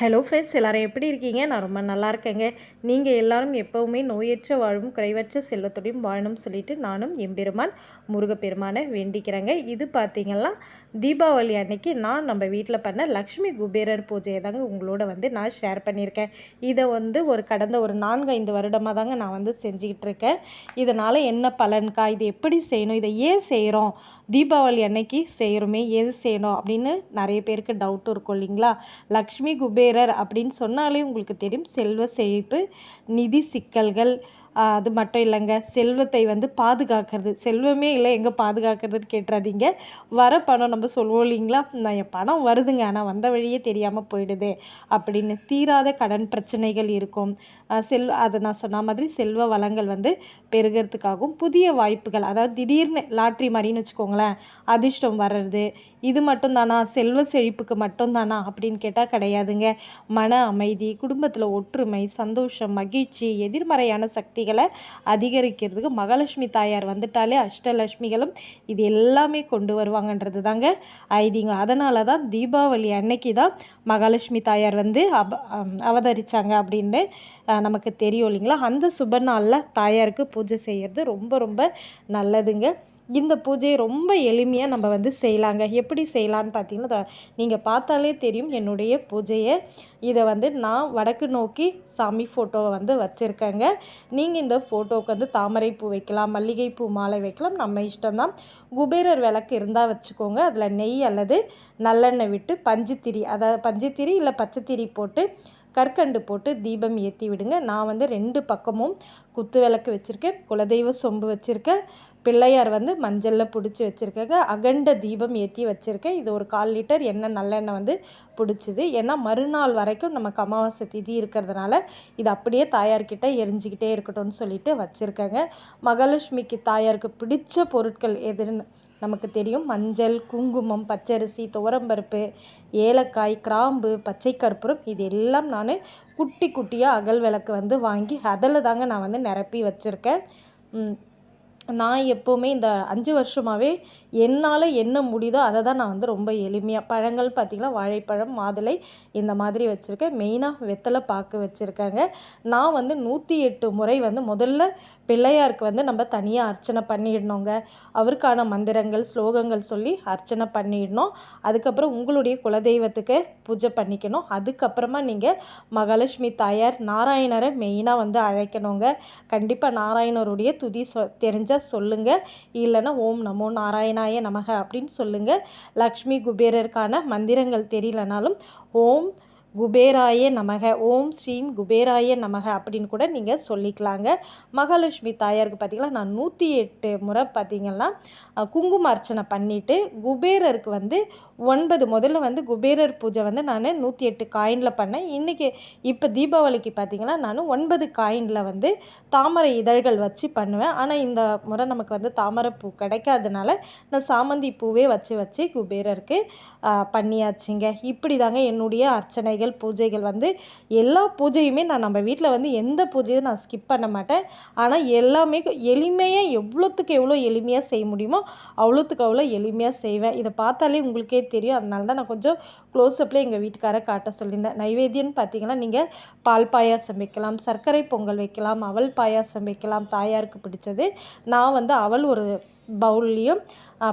Hello friends எல்லோரும் எப்படி இருக்கீங்க? நான் ரொம்ப நல்லா இருக்கேங்க. நீங்கள் எல்லாரும் எப்போவுமே நோயற்ற வாழும் குறைவற்ற செல்வத்தோடையும் வாழணும்னு சொல்லிட்டு நானும் எம்பெருமான் முருகப்பெருமானை வேண்டிக்கிறேங்க. இது பார்த்திங்கன்னா தீபாவளி அன்னைக்கு நான் நம்ம வீட்டில் பண்ண லக்ஷ்மி குபேரர் பூஜையை தாங்க உங்களோட வந்து நான் ஷேர் பண்ணியிருக்கேன். இதை வந்து ஒரு கடந்த ஒரு நான்கு ஐந்து வருடமாக தாங்க நான் வந்து செஞ்சுக்கிட்டு இருக்கேன். இதனால் என்ன பலன்கா இது எப்படி செய்யணும் இதை ஏன் செய்கிறோம் தீபாவளி அன்னைக்கு செய்கிறோமே எது செய்யணும் அப்படின்னு நிறைய பேருக்கு டவுட் இருக்கும் இல்லைங்களா? லக்ஷ்மி குபேர் குபேரர் அப்படின்னு சொன்னாலே உங்களுக்கு தெரியும். செல்வ செழிப்பு நிதி சிக்கல்கள் அது மட்டும் இல்லைங்க. செல்வத்தை வந்து பாதுகாக்கிறது. செல்வமே இல்லை எங்கே பாதுகாக்கிறதுன்னு கேட்டுறாதீங்க. வர பணம் நம்ம சொல்லுவோம் இல்லைங்களா? நான் என் பணம் வருதுங்க. ஆனால் வந்த வழியே தெரியாமல் போயிடுது அப்படின்னு தீராத கடன் பிரச்சனைகள் இருக்கும். செல் அதை நான் சொன்ன மாதிரி செல்வ வளங்கள் வந்து பெருகிறதுக்காகவும் புதிய வாய்ப்புகள் அதாவது திடீர்னு லாட்ரி மாதிரின்னு வச்சுக்கோங்களேன் அதிர்ஷ்டம் வர்றது இது மட்டும் தானா? செல்வ செழிப்புக்கு மட்டும் தானா? அப்படின்னு கேட்டால் கிடையாதுங்க. மன அமைதி குடும்பத்தில் ஒற்றுமை சந்தோஷம் மகிழ்ச்சி எதிர்மறையான சக்தி சக்திகளை அதிகரிக்கிறதுக்கு மகாலட்சுமி தாயார் வந்துட்டாலே அஷ்டலட்சுமிகளும் இது எல்லாமே கொண்டு வருவாங்கன்றது தாங்க ஐதீகம். அதனால தான் தீபாவளி அன்னைக்கு தான் மகாலட்சுமி தாயார் வந்து அப அவதரித்தாங்க அப்படின்னு நமக்கு தெரியும் இல்லைங்களா? அந்த சுப நாளில் தாயாருக்கு பூஜை செய்கிறது ரொம்ப ரொம்ப நல்லதுங்க. இந்த பூஜையை ரொம்ப எளிமையாக நம்ம வந்து செய்யலாங்க. எப்படி செய்யலான்னு பார்த்தீங்கன்னா நீங்கள் பார்த்தாலே தெரியும் என்னுடைய பூஜையை. இதை வந்து நான் வடக்கு நோக்கி சாமி ஃபோட்டோவை வந்து வச்சுருக்கேங்க. நீங்கள் இந்த ஃபோட்டோவுக்கு வந்து தாமரை பூ வைக்கலாம் மல்லிகைப்பூ மாலை வைக்கலாம். நம்ம இஷ்டம்தான் குபேரர் விளக்கு இருந்தால் வச்சுக்கோங்க. அதில் நெய் அல்லது நல்லெண்ணெய் விட்டு பஞ்சுத்திரி அதாவது பஞ்சுத்திரி இல்லை பச்சைத்திரி போட்டு கற்கண்டு போட்டு தீபம் ஏற்றி விடுங்க. நான் வந்து ரெண்டு பக்கமும் குத்து விளக்கு வச்சுருக்கேன். குலதெய்வ சொம்பு வச்சுருக்கேன். பிள்ளையார் வந்து மஞ்சளில் பிடிச்சி வச்சுருக்கேங்க. அகண்ட தீபம் ஏற்றி வச்சுருக்கேன். இது ஒரு கால் லிட்டர் எண்ணெய் நல்லெண்ணெய் வந்து பிடிச்சிது. ஏன்னா மறுநாள் வரைக்கும் நமக்கு அமாவாசை திதி இருக்கிறதுனால இது அப்படியே தாயார்கிட்ட எரிஞ்சிக்கிட்டே இருக்கட்டும்னு சொல்லிட்டு வச்சுருக்கேங்க. மகாலட்சுமிக்கு தாயாருக்கு பிடிச்ச பொருட்கள் எதுன்னு நமக்கு தெரியும். மஞ்சள் குங்குமம் பச்சரிசி துவரம்பருப்பு ஏலக்காய் கிராம்பு பச்சை கற்பூரம். இது எல்லாம் நான் குட்டி குட்டியாக அகல் விளக்கு வந்து வாங்கி அதில் தாங்க நான் வந்து நிரப்பி வச்சுருக்கேன். நான் எப்போவுமே இந்த அஞ்சு வருஷமாகவே என்னால் என்ன முடியுதோ அதை தான் நான் வந்து ரொம்ப எளிமையாக பழங்கள் பார்த்திங்கன்னா வாழைப்பழம் மாதுளை இந்த மாதிரி வச்சுருக்கேன். மெயினாக வெத்தலை பாக்கு வச்சுருக்கேங்க. நான் வந்து நூற்றி எட்டு முறை வந்து முதல்ல பிள்ளையாருக்கு வந்து நம்ம தனியாக அர்ச்சனை பண்ணிடணுங்க. அவருக்கான மந்திரங்கள் ஸ்லோகங்கள் சொல்லி அர்ச்சனை பண்ணிடணும். அதுக்கப்புறம் உங்களுடைய குலதெய்வத்துக்கு பூஜை பண்ணிக்கணும். அதுக்கப்புறமா நீங்கள் மகாலட்சுமி தாயார் நாராயணரை மெயினாக வந்து அழைக்கணுங்க. கண்டிப்பாக நாராயணருடைய துதி சொ தெரிஞ்ச சொல்லுங்கள் இல்லைன்னா ஓம் நமோ நாராயணாய நமக அப்படின்னு சொல்லுங்கள் லக்ஷ்மி குபேரருக்கான மந்திரங்கள் தெரியலனாலும் ஓம் குபேராய நமக. ஓம் ஸ்ரீம் குபேராய நமக அப்படின்னு கூட நீங்கள் சொல்லிக்கலாங்க. மகாலட்சுமி தாயாருக்கு பார்த்திங்கன்னா நான் நூற்றி எட்டு முறை பார்த்திங்கன்னா குங்கும அர்ச்சனை பண்ணிவிட்டு குபேரருக்கு வந்து ஒன்பது முதல்ல வந்து குபேரர் பூஜை வந்து நான் நூற்றி எட்டு காயினில் பண்ணேன். இன்றைக்கி இப்போ தீபாவளிக்கு பார்த்திங்கன்னா நான் ஒன்பது காயினில் வந்து தாமரை இதழ்கள் வச்சு பண்ணுவேன். ஆனால் இந்த முறை நமக்கு வந்து தாமரை பூ கிடைக்காதனால நான் சாமந்தி பூவே வச்சு வச்சு குபேரருக்கு பண்ணியாச்சுங்க. இப்படி தாங்க என்னுடைய அர்ச்சனைகள். பூஜைகள் பூஜைகள் வந்து எல்லா பூஜையுமே நான் நம்ம வீட்டில் வந்து எந்த பூஜையும் நான் ஸ்கிப் பண்ண மாட்டேன். ஆனால் எல்லாமே எளிமையாக எவ்வளோத்துக்கு எவ்வளோ எளிமையாக செய்ய முடியுமோ அவ்வளோத்துக்கு அவ்வளோ எளிமையாக செய்வேன். இதை பார்த்தாலே உங்களுக்கே தெரியும். அதனால தான் நான் கொஞ்சம் க்ளோஸ்அப்பில் எங்கள் வீட்டுக்காரை காட்ட சொல்லியிருந்தேன். நைவேத்தியம்னு பார்த்தீங்கன்னா நீங்கள் பால் பாயாசம் வைக்கலாம் சர்க்கரை பொங்கல் வைக்கலாம் அவல் பாயாசம் வைக்கலாம் தாயாருக்கு பிடிச்சது. நான் வந்து அவள் ஒரு பவுல்லையும்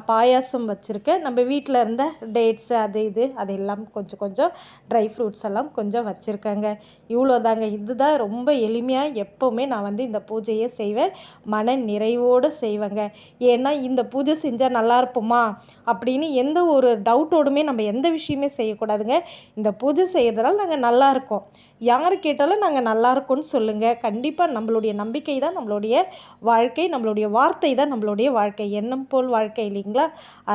பாயாசம் வச்சுருக்கேன். நம்ம வீட்டில் இருந்த டேட்ஸு அது இது அதெல்லாம் கொஞ்சம் கொஞ்சம் ட்ரை ஃப்ரூட்ஸ் எல்லாம் கொஞ்சம் வச்சுருக்கேங்க. இவ்வளோ தாங்க இதுதான் ரொம்ப எளிமையாக எப்போவுமே நான் வந்து இந்த பூஜையை செய்வேன். மன நிறைவோடு செய்வேங்க. ஏன்னா இந்த பூஜை செஞ்சால் நல்லா இருப்போமா? அப்படின்னு எந்த ஒரு டவுட்டோடுமே நம்ம எந்த விஷயமே செய்யக்கூடாதுங்க. இந்த பூஜை செய்கிறதுனால நாங்கள் நல்லா இருக்கோம். யார் கேட்டாலும் நாங்கள் நல்லா இருக்கோம்னு சொல்லுங்கள் கண்டிப்பாக நம்மளுடைய நம்பிக்கை தான் நம்மளுடைய வாழ்க்கை நம்மளுடைய வார்த்தை தான் நம்மளுடைய வாழ்க்கை. எண்ணம் போல் வாழ்க்கை இல்லைங்களா?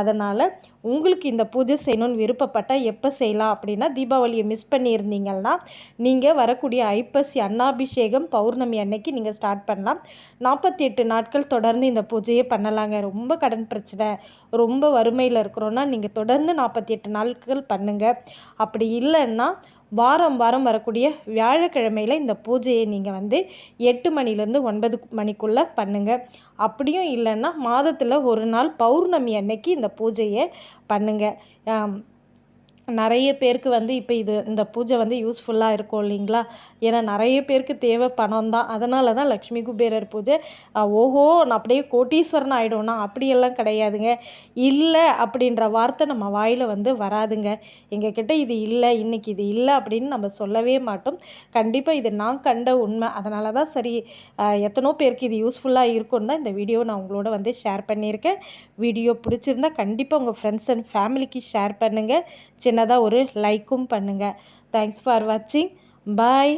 அதனால் உங்களுக்கு இந்த பூஜை செய்யணும்னு விருப்பப்பட்டால் எப்போ செய்யலாம் அப்படின்னா தீபாவளியை மிஸ் பண்ணியிருந்தீங்கன்னா நீங்கள் வரக்கூடிய ஐப்பசி அன்னாபிஷேகம் பௌர்ணமி அன்னைக்கு நீங்கள் ஸ்டார்ட் பண்ணலாம். நாற்பத்தி எட்டு நாட்கள் தொடர்ந்து இந்த பூஜையை பண்ணலாங்க. ரொம்ப கடன் பிரச்சனை. ரொம்ப வறுமையில் இருக்கிறோன்னா நீங்கள் தொடர்ந்து நாற்பத்தி எட்டு நாட்கள் பண்ணுங்கள் அப்படி இல்லைன்னா வாரம் வாரம் வரக்கூடிய வியாழக்கிழமையில் இந்த பூஜையை நீங்கள் வந்து எட்டு மணிலேருந்து ஒன்பது மணிக்குள்ளே பண்ணுங்கள் அப்படியும் இல்லைன்னா மாதத்தில் ஒரு நாள் பௌர்ணமி அன்னைக்கு இந்த பூஜையை பண்ணுங்கள் நிறைய பேருக்கு வந்து இப்போ இது இந்த பூஜை வந்து யூஸ்ஃபுல்லாக இருக்கும் இல்லைங்களா? ஏன்னா நிறைய பேருக்கு தேவை பணம் தான். அதனால தான் லக்ஷ்மி குபேரர் பூஜை ஓஹோ நான் அப்படியே கோட்டீஸ்வரன் ஆகிடும்னா அப்படியெல்லாம் கிடையாதுங்க. இல்லை அப்படின்ற வார்த்தை நம்ம வாயில் வந்து வராதுங்க. எங்ககிட்ட இது இல்லை இன்றைக்கி இது இல்லை அப்படின்னு நம்ம சொல்லவே மாட்டோம். கண்டிப்பாக இது நான் கண்ட உண்மை. அதனால தான் சரி எத்தனோ பேருக்கு இது யூஸ்ஃபுல்லாக இருக்கும்னு தான் இந்த வீடியோ நான் உங்களோட வந்து ஷேர் பண்ணியிருக்கேன். வீடியோ பிடிச்சிருந்தா கண்டிப்பாக உங்கள் ஃப்ரெண்ட்ஸ் அண்ட் ஃபேமிலிக்கு ஷேர் பண்ணுங்கள் சின்னதாக ஒரு லைக்கும் பண்ணுங்கள் தேங்க்ஸ் ஃபார் வாட்சிங் பாய்